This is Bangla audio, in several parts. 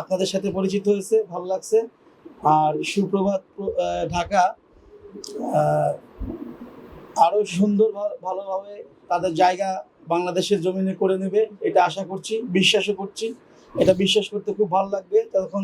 আপনাদের সাথে পরিচিত হয়েছে ভালো লাগছে। আর সুপ্রভাত ঢাকা আহ, আরও সুন্দর ভালোভাবে তাদের জায়গা বাংলাদেশের জমিনে করে নেবে এটা আশা করছি বিশ্বাসও করছি। এটা বিশ্বাস করতে খুব ভালো লাগবে তখন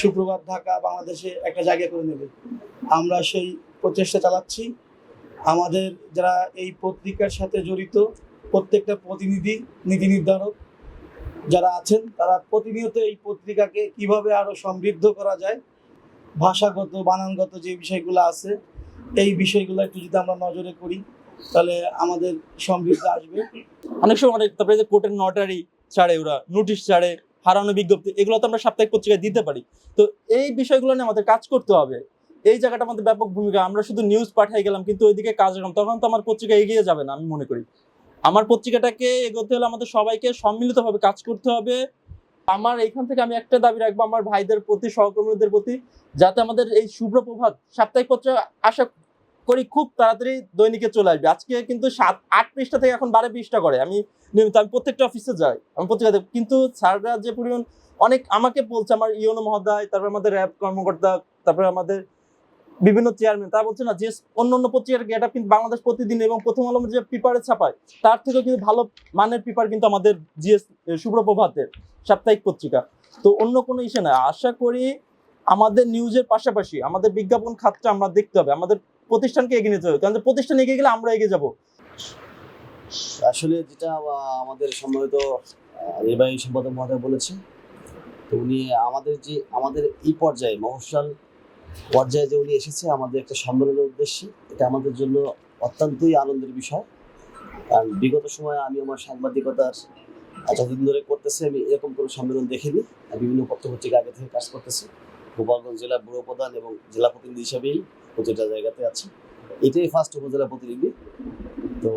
সুপ্রভাত ঢাকা বাংলাদেশে একটা জায়গা করে নেবে। আমরা সেই প্রচেষ্টা চালাচ্ছি। আমাদের যারা এই পত্রিকার সাথে জড়িত প্রত্যেকটা প্রতিনিধি নীতি নির্ধারক যারা আছেন, তারা প্রতিনিয়ত এই পত্রিকাকে কীভাবে আরও সমৃদ্ধ করা যায়, ভাষাগত, বানানগত যে বিষয়গুলো আছে, এই বিষয়গুলো একটু যদি আমরা নজরে করি, তাহলে আমাদের সমৃদ্ধ আসবে। অনেক সময় অনেক তারপরে কোর্টের নটারি ছাড়ে ওরা নোটিশ ছাড়ে, হারানো বিজ্ঞপ্তি, এগুলো তো আমরা সাপ্তাহিক পত্রিকায় দিতে পারি। তো এই বিষয়গুলো নিয়ে আমাদের কাজ করতে হবে। এই জায়গাটা আমাদের ব্যাপক ভূমিকা। আমরা শুধু নিউজ পাঠাই গেলাম, কিন্তু ওইদিকে কাজ করলাম তখন তো আমার পত্রিকা এগিয়ে যাবে না, আমি মনে করি। আমার পত্রিকাটাকে এগোতে হলে আমাদের সবাইকে সম্মিলিতভাবে কাজ করতে হবে। আমার এইখান থেকে আমি একটা দাবি রাখব, আমার ভাইদের প্রতি, সহকর্মীদের প্রতি, যাতে আমাদের এই শুভ্র প্রভাত সাপ্তাহিক পত্রিকা আশা করি খুব তাড়াতাড়ি দৈনিকে চলে আসবে। আজকে কিন্তু সাত, আট পৃষ্ঠা থেকে এখন বারো পৃষ্ঠা করে। আমি নিয়মিত, আমি প্রত্যেকটা অফিসে যাই, আমি পত্রিকা দেখি। কিন্তু স্যাররা যে পরিমাণ অনেক আমাকে বলছে, আমার ইয়নো মহোদয়, তারপর আমাদের র্যাব কর্মকর্তা, তারপরে আমাদের বিভিন্ন চেয়ারম্যান তারা বলছে না যে অন্য অন্য পত্রিকার গেট কিন্তু বাংলাদেশ প্রতিদিন এবং প্রথম আলো যে পেপারে ছাপায়, তার থেকেও কিন্তু ভালো মানের পেপার কিন্তু আমাদের জিএস শুভ্র প্রভাতের সাপ্তাহিক পত্রিকা। তো অন্য কোনো ইসে না আশা করি আমাদের নিউজের পাশাপাশি আমাদের বিজ্ঞাপন খাতটা আমরা দেখতে হবে। আমাদের প্রতিষ্ঠানকে এগিয়ে নিতে হবে। কারণ প্রতিষ্ঠান এগিয়ে গেলে আমরা এগিয়ে যাব। আসলে যেটা আমাদের সম্মানিত নির্বাহী সম্পাদক মহোদয় বলেছে তো উনি আমাদের যে, আমাদের এই পর্যায়ে মফস্বল পর্যায়ে যে উনি এসেছে, আমাদের একটা সম্মেলনের উদ্দেশ্যে, এটা আমাদের জন্য অত্যন্তই আনন্দের বিষয়। কারণ বিগত সময়ে আমি আমার সাংবাদিকতার যতদিন ধরে করতেছি, আমি এরকম কোনো সম্মেলন দেখিনি। বিভিন্ন পত্রপত্রিকা আগে থেকে কাজ করতেছি। গোপালগঞ্জ জেলা ব্যুরো প্রধান এবং জেলা প্রতিনিধি হিসেবেই প্রতিটা জায়গাতে আছি। এটাই ফার্স্ট উপজেলা প্রতিনিধি। তো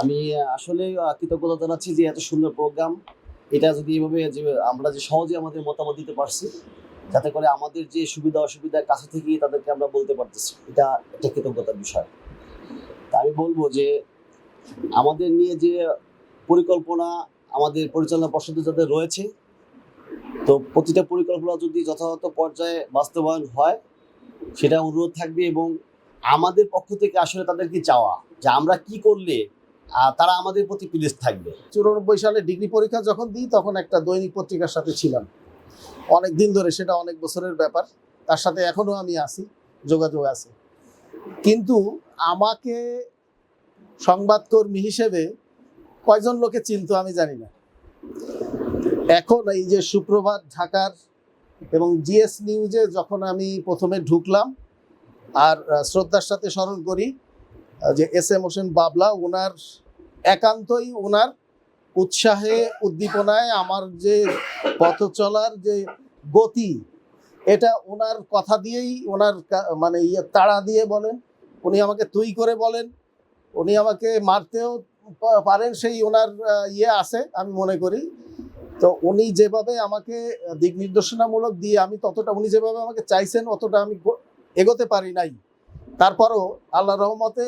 আমি আসলে কৃতজ্ঞতা জানাচ্ছি যে এত সুন্দর প্রোগ্রাম এটা যদি এইভাবে যে আমরা যে সহজে আমাদের মতামত দিতে পারছি যাতে করে আমাদের যে সুবিধা অসুবিধার কাছে থেকেই তাদেরকে আমরা বলতে পারতেছি। এটা একটা কৃতজ্ঞতার বিষয়। তা আমি বলব যে আমাদের নিয়ে যে পরিকল্পনা, আমাদের পরিচালনা পর্ষদে যাদের রয়েছে, তো প্রতিটা পরিকল্পনা যদি যথাযথ পর্যায়ে বাস্তবায়ন হয়, সেটা অনুরোধ থাকবে এবং আমাদের পক্ষ থেকে আসলে তাদের কি চাওয়া যে আমরা কি করলে তারা আমাদের প্রতি প্লিজ থাকবে। চুরানব্বই সালে ডিগ্রি পরীক্ষা যখন দিই, তখন একটা দৈনিক পত্রিকার সাথে ছিলাম। অনেক দিন ধরে সেটা অনেক বছরের ব্যাপার। তার সাথে এখনও আমি আছি, যোগাযোগ আছে। কিন্তু আমাকে সংবাদকর্মী হিসেবে কয়জন লোকে চিনত আমি জানি না। এখন এই যে সুপ্রভাত ঢাকার এবং জিএস নিউজে যখন আমি প্রথমে ঢুকলাম আর শ্রদ্ধার সাথে স্মরণ করি যে এস এম হোসেন বাবলা ওনার একান্তই ওনার উৎসাহে, উদ্দীপনায় আমার যে পথ চলার যে গতি, এটা ওনার কথা দিয়েই, ওনার মানে ইয়ে তাড়া দিয়ে বলেন, উনি আমাকে তুই করে বলেন, উনি আমাকে মারতেও পারেন, সেই ওনার ইয়ে আছে, আমি মনে করি। তো উনি যেভাবে আমাকে দিক নির্দেশনামূলক দিয়ে আমি ততটা, উনি যেভাবে আমাকে চাইছেন, অতটা আমি এগোতে পারি নাই। তারপরও আল্লাহ রহমতে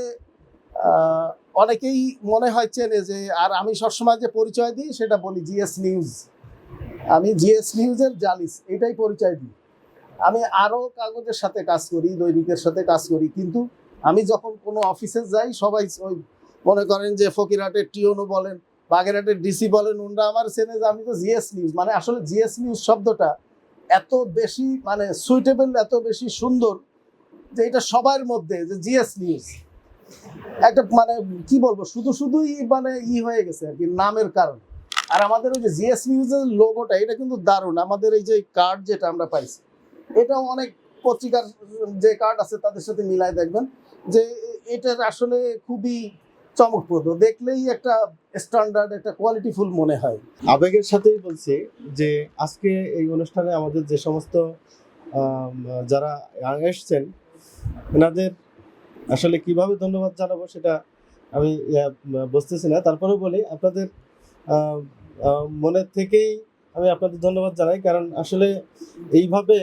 অনেকেই মনে হয় চেনে যে, আর আমি সবসময় যে পরিচয় দিই সেটা বলি জিএস নিউজ। আমি জিএস নিউজের জালিস, এটাই পরিচয় দিই। আমি আরও কাগজের সাথে কাজ করি, দৈনিকের সাথে কাজ করি, কিন্তু আমি যখন কোনো অফিসে যাই, সবাই ওই মনে করেন যে, ফকিরহাটের টিওনো বলেন, বাগেরহাটের ডিসি বলেন, উনরা আমার চেনে যে, আমি তো জিএস নিউজ। মানে আসলে জিএস নিউজ শব্দটা এত বেশি মানে সুইটেবল এত বেশি সুন্দর যে, এটা সবার মধ্যে, যে জিএস নিউজ। একটা মানে কি বলব, শুধু শুধুই মানে ই হয়ে গেছে আর কি, নামের কারণ। আর আমাদের ওই যে জিএস নিউজের লোগোটা এটা কিন্তু দারুণ। আমাদের এই যে কার্ড যেটা আমরা পাইছি, এটাও অনেক পত্রিকার যে কার্ড আছে, তাদের সাথে মিলায় দেখবেন যে এটার আসলে খুবই চমকপ্রদ। দেখলেই একটা স্ট্যান্ডার্ড একটা কোয়ালিটিফুল মনে হয়। আবেগের সাথেই বলছি যে আজকে এই অনুষ্ঠানে আমাদের যে সমস্ত যারা এসছেন, এনাদের আসলে কীভাবে ধন্যবাদ জানাব সেটা আমি বুঝতেছি না। তারপরেও বলি, আপনাদের মনের থেকেই আমি আপনাদের ধন্যবাদ জানাই। কারণ আসলে এইভাবে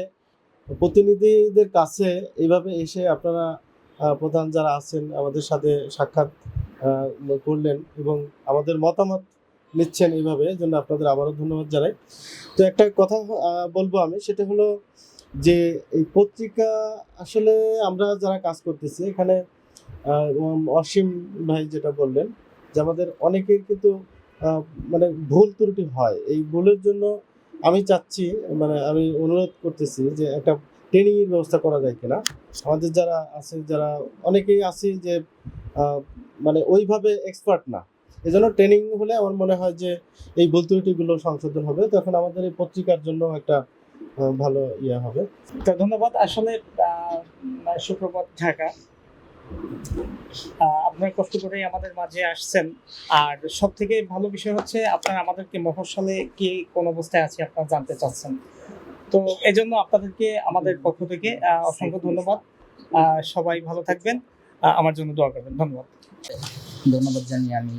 প্রতিনিধিদের কাছে এইভাবে এসে আপনারা প্রধান যারা আছেন, আমাদের সাথে সাক্ষাৎ করলেন এবং আমাদের মতামত নিচ্ছেন এইভাবে জন্য আপনাদের আবারও ধন্যবাদ জানাই। তো একটা কথা বলব আমি, সেটা হলো যে এই পত্রিকা আসলে আমরা যারা কাজ করতেছি, এখানে অসীম ভাই যেটা বললেন যে আমাদের অনেকের কিন্তু মানে ভুল ত্রুটি হয়। এই ভুলের জন্য আমি চাচ্ছি মানে আমি অনুরোধ করতেছি যে একটা ট্রেনিং এর ব্যবস্থা করা যায় কিনা। আমাদের যারা আছে, যারা অনেকেই আছে যে মানে ওইভাবে এক্সপার্ট না। এজন্য ট্রেনিং হলে আমার মনে হয় যে এই ভুল ত্রুটিগুলো সংশোধন হবে। তখন আমাদের এই পত্রিকার জন্য একটা ভালো ইয়ে হবে। তো ধন্যবাদ। আসলে সুপ্রভাত ঢাকা। আপনার কষ্ট করেই আমাদের মাঝে আসছেন। আর সব থেকে ভালো বিষয় হচ্ছে, আপনার আমাদেরকে মফস্বলে কি কোন অবস্থায় আছে আপনারা জানতে চাচ্ছেন। তো এজন্য আপনাদেরকে, আমাদের পক্ষ থেকে অসংখ্য ধন্যবাদ। সবাই ভালো থাকবেন। আমার জন্য দোয়া করবেন। ধন্যবাদ। ধন্যবাদ জানি আমি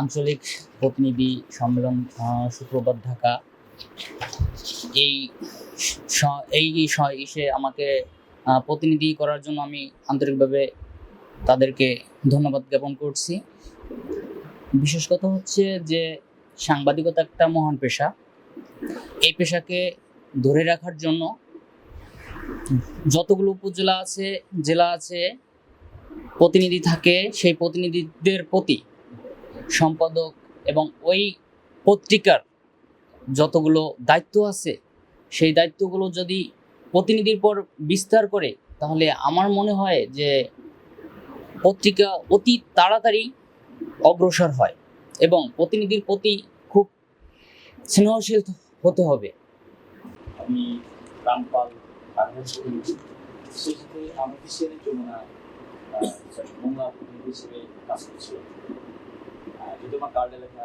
আঞ্চলিক প্রতিনিধি সম্মেলন সুপ্রভাত ঢাকা এই এই ইসে আমাকে প্রতিনিধি করার জন্য আমি আন্তরিকভাবে তাদেরকে ধন্যবাদ জ্ঞাপন করছি। বিশেষ কথা হচ্ছে যে সাংবাদিকতা একটা মহান পেশা। এই পেশাকে ধরে রাখার জন্য যতগুলো উপজেলা আছে, জেলা আছে, প্রতিনিধি থাকে, সেই প্রতিনিধিদের প্রতি সম্পাদক এবং ওই পত্রিকার যতগুলো দায়িত্ব আছে, সেই দায়িত্বগুলো যদি প্রতিনিধির পর বিস্তার করে, তাহলে আমার মনে হয় যে পত্রিকা অতি তাড়াতাড়ি অগ্রসর হয় এবং প্রতিনিধির প্রতি খুব স্নেহশীল হতে হবে। আমি রামপাল কাজ যেহেতু আমার কার্ডে লেখা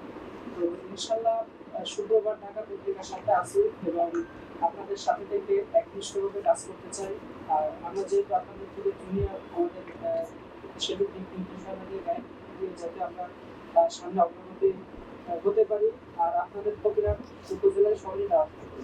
তো ইনশাল্লাহ শুক্রবার ঢাকা পত্রিকার সাথে আসি এবং আপনাদের সাথে থেকে একনিষ্ঠভাবে কাজ করতে চাই। আর আমরা যেহেতু আপনাদের থেকে জুনিয়র, আমাদের সেদিক দিক নির্দেশনাদের গায়ে দিয়ে যাতে আমরা সামনে অগ্রগতি হতে পারি। আর আপনাদের প্রতিটা উপজেলায় সবাই দেওয়া থাকবে